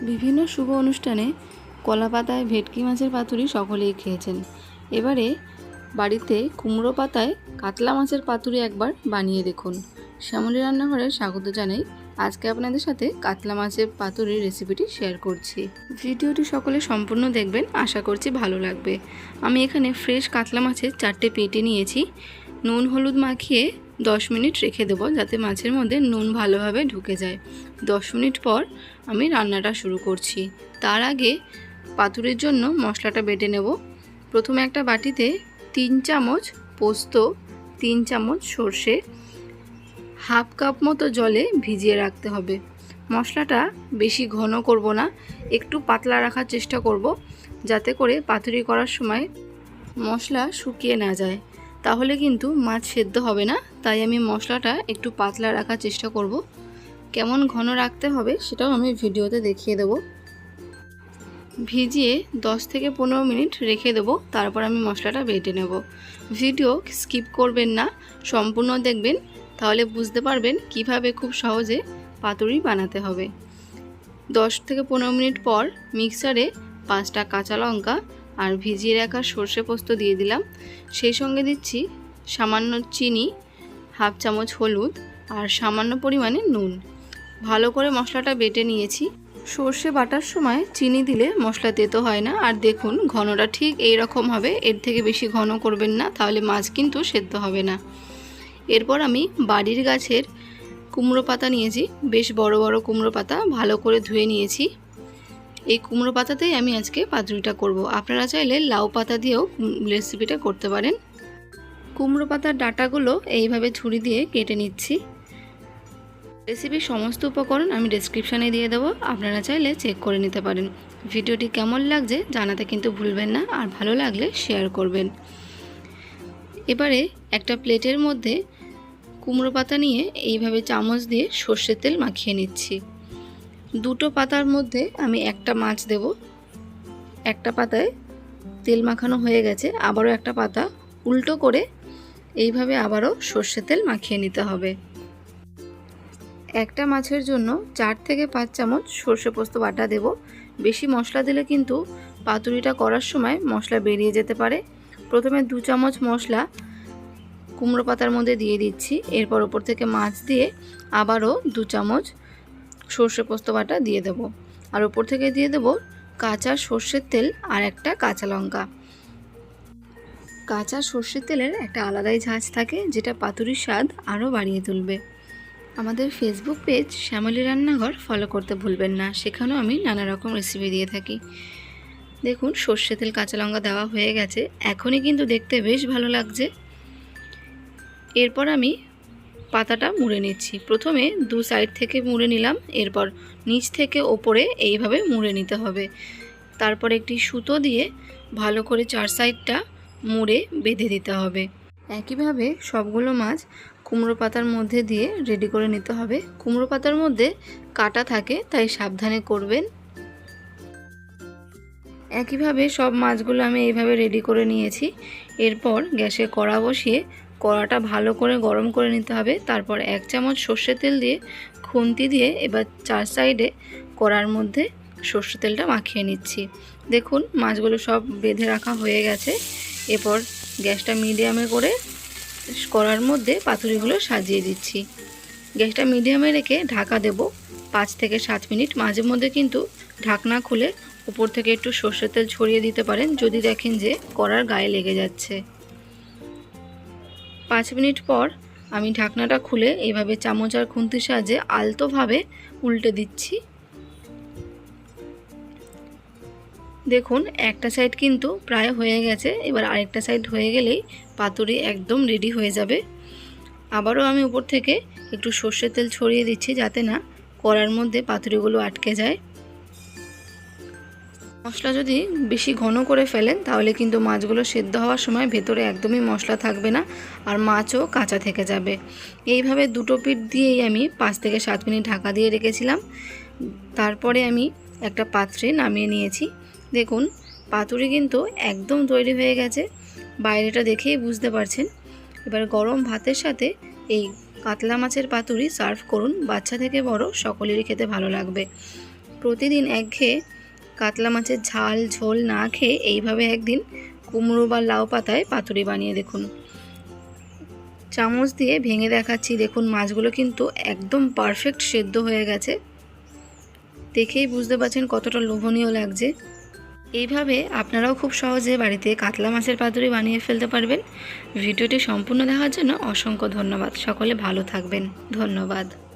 বিভিন্ন শুভ অনুষ্ঠানে কলা পাতায় ভেটকি মাছের পাতুরি সকলেই খেয়েছেন। এবারে বাড়িতে কুমড়ো পাতায় কাতলা মাছের পাতুরি একবার বানিয়ে দেখুন। শ্যামলী রান্নাঘরে স্বাগত জানাই। আজকে আপনাদের সাথে কাতলা মাছের পাতুরির রেসিপিটি শেয়ার করছি। ভিডিওটি সকলে সম্পূর্ণ দেখবেন, আশা করছি ভালো লাগবে। আমি এখানে ফ্রেশ কাতলা মাছের চারটে পেটে নিয়েছি। নুন হলুদ মাখিয়ে দশ মিনিট রেখে দেবো যাতে মাছের মধ্যে নুন ভালোভাবে ঢুকে যায়। দশ মিনিট পর আমি রান্নাটা শুরু করছি। তার আগে পাতুরির জন্য মশলাটা বেটে নেব। প্রথমে একটা বাটিতে তিন চামচ পোস্ত, তিন চামচ সর্ষে, হাফ কাপ মতো জলে ভিজিয়ে রাখতে হবে। মশলাটা বেশি ঘন করব না, একটু পাতলা রাখার চেষ্টা করব যাতে করে পাতুরি করার সময় মশলা শুকিয়ে না যায়। তাহলে কিন্তু মাছ সেদ্ধ হবে না, তাই আমি মশলাটা একটু পাতলা রাখার চেষ্টা করব। কেমন ঘন রাখতে হবে সেটাও আমি ভিডিওতে দেখিয়ে দেবো। ভিজিয়ে 10 থেকে পনেরো মিনিট রেখে দেবো, তারপর আমি মশলাটা বেটে নেব। ভিডিও স্কিপ করবেন না, সম্পূর্ণ দেখবেন, তাহলে বুঝতে পারবেন কীভাবে খুব সহজে পাতুরি বানাতে হবে। 10 থেকে পনেরো মিনিট পর মিক্সারে পাঁচটা কাঁচা লঙ্কা আর ভিজিয়ে রাখা সর্ষে পোস্ত দিয়ে দিলাম। সেই সঙ্গে দিচ্ছি সামান্য চিনি, হাফ চামচ হলুদ আর সামান্য পরিমাণে নুন। ভালো করে মশলাটা বেটে নিয়েছি। সর্ষে বাটার সময় চিনি দিলে মশলা তেতো হয় না। আর দেখুন, ঘনটা ঠিক এই রকম হবে। এর থেকে বেশি ঘন করবেন না, তাহলে মাছ কিন্তু সেদ্ধ হবে না। এরপর আমি বাড়ির গাছের কুমড়ো পাতা নিয়েছি। বেশ বড় বড় কুমড়ো পাতা ভালো করে ধুয়ে নিয়েছি। এই কুমড়ো পাতাতেই আমি আজকে পাতুরিটা করব। আপনারা চাইলে লাউ পাতা দিয়েও রেসিপিটা করতে পারেন। কুমড়ো পাতার ডাটাগুলো এইভাবে ছুরি দিয়ে কেটে নিচ্ছি। রেসিপির সমস্ত উপকরণ আমি ডেসক্রিপশানে দিয়ে দেবো, আপনারা চাইলে চেক করে নিতে পারেন। ভিডিওটি কেমন লাগছে জানাতে কিন্তু ভুলবেন না, আর ভালো লাগলে শেয়ার করবেন। এবারে একটা প্লেটের মধ্যে কুমড়ো পাতা নিয়ে এইভাবে চামচ দিয়ে সর্ষের তেল মাখিয়ে নিচ্ছি। দুটো পাতার মধ্যে আমি একটা মাছ দেব। একটা পাতায় তেল মাখানো হয়ে গেছে, আবারও একটা পাতা উল্টো করে এইভাবে আবারও সর্ষের তেল মাখিয়ে নিতে হবে। একটা মাছের জন্য চার থেকে পাঁচ চামচ সর্ষে পোস্ত বাটা দেব। বেশি মশলা দিলে কিন্তু পাতুরিটা করার সময় মশলা বেরিয়ে যেতে পারে। প্রথমে দু চামচ মশলা কুমড়ো পাতার মধ্যে দিয়ে দিচ্ছি। এরপর ওপর থেকে মাছ দিয়ে আবারও দু চামচ সর্ষে পোস্ত বাটা দিয়ে দেব। আর ওপর থেকে দিয়ে দেব কাঁচা সর্ষের তেল আর একটা কাঁচা লঙ্কা। কাঁচা সর্ষের তেলের একটা আলাদাই ঝাঁজ থাকে, যেটা পাতুরির স্বাদ আরও বাড়িয়ে তুলবে। আমাদের ফেসবুক পেজ শ্যামলী রান্নাঘর ফলো করতে ভুলবেন না। সেখানেও আমি নানা রকম রেসিপি দিয়ে থাকি। দেখুন, সর্ষে তেল, কাঁচা লঙ্কা দেওয়া হয়ে গেছে। এখনই কিন্তু দেখতে বেশ ভালো লাগছে। এরপর আমি পাতাটা মুড়ে নিচ্ছি। প্রথমে দু সাইড থেকে মুড়ে নিলাম। এরপর নিচ থেকে ওপরে এইভাবে মুড়ে নিতে হবে। তারপর একটি সুতো দিয়ে ভালো করে চার সাইডটা মুড়ে বেঁধে দিতে হবে। একইভাবে সবগুলো মাছ কুমড়ো পাতার মধ্যে দিয়ে রেডি করে নিতে হবে। কুমড়ো পাতার মধ্যে কাটা থাকে, তাই সাবধানে করবেন। একইভাবে সব মাছগুলো আমি এইভাবে রেডি করে নিয়েছি। এরপর গ্যাসে কড়া বসিয়ে কড়াটা ভালো করে গরম করে নিতে হবে। তারপর এক চামচ সর্ষে তেল দিয়ে খুন্তি দিয়ে এবার চার সাইডে কড়ার মধ্যে সর্ষে তেলটা মাখিয়ে নিচ্ছি। দেখুন, মাছগুলো সব বেঁধে রাখা হয়ে গেছে। এরপর গ্যাসটা মিডিয়ামে করে কড়ার মধ্যে পাতুরিগুলো সাজিয়ে দিচ্ছি। গ্যাসটা মিডিয়ামে রেখে ঢাকা দেব। পাঁচ থেকে সাত মিনিট। মাঝে মধ্যে কিন্তু ঢাকনা খুলে উপর থেকে একটু সর্ষের তেল ছড়িয়ে দিতে পারেন। যদি দেখেন যে কড়ার গায়ে লেগে যাচ্ছে। পাঁচ মিনিট পর আমি ঢাকনাটা খুলে এইভাবে চামচ আর খুন্তির সাহায্যে আলতোভাবে উল্টে দিচ্ছি। দেখুন, একটা সাইড কিন্তু প্রায় হয়ে গেছে। এবার আরেকটা সাইড হয়ে গেলেই পাতুরি একদম রেডি হয়ে যাবে। আবারও আমি উপর থেকে একটু সর্ষের তেল ছড়িয়ে দিচ্ছি যাতে না কড়ার মধ্যে পাতুরিগুলো আটকে যায়। মশলা যদি বেশি ঘন করে ফেলেন, তাহলে কিন্তু মাছগুলো সেদ্ধ হওয়ার সময় ভেতরে একদমই মশলা থাকবে না আর মাছও কাঁচা থেকে যাবে। এইভাবে দুটো পিঠ দিয়েই আমি পাঁচ থেকে সাত মিনিট ঢাকা দিয়ে রেখেছিলাম। তারপরে আমি একটা পাত্রে নামিয়ে নিয়েছি। দেখুন, পাতুরি কিন্তু একদম তৈরি হয়ে গেছে। বাইরেটা দেখেই বুঝতে পারছেন। এবার গরম ভাতের সাথে এই কাতলা মাছের পাতুরি সার্ভ করুন। বাচ্চা থেকে বড়, সকলেরই খেতে ভালো লাগবে। প্রতিদিন একঘেয়ে কাতলা মাছের ঝাল, ঝোল না খেয়ে এইভাবে একদিন কুমড়ো বা লাউ পাতায় পাতুরি বানিয়ে দেখুন। চামচ দিয়ে ভেঙে দেখাচ্ছি। দেখুন, মাছগুলো কিন্তু একদম পারফেক্ট সেদ্ধ হয়ে গেছে। দেখেই বুঝতে পারছেন কতটা লোভনীয় লাগছে। এইভাবে আপনারাও খুব সহজে বাড়িতে কাতলা মাছের পাতুরি বানিয়ে ফেলতে পারবেন। ভিডিওটি সম্পূর্ণ দেখার জন্য অসংখ্য ধন্যবাদ। সকলে ভালো থাকবেন। ধন্যবাদ।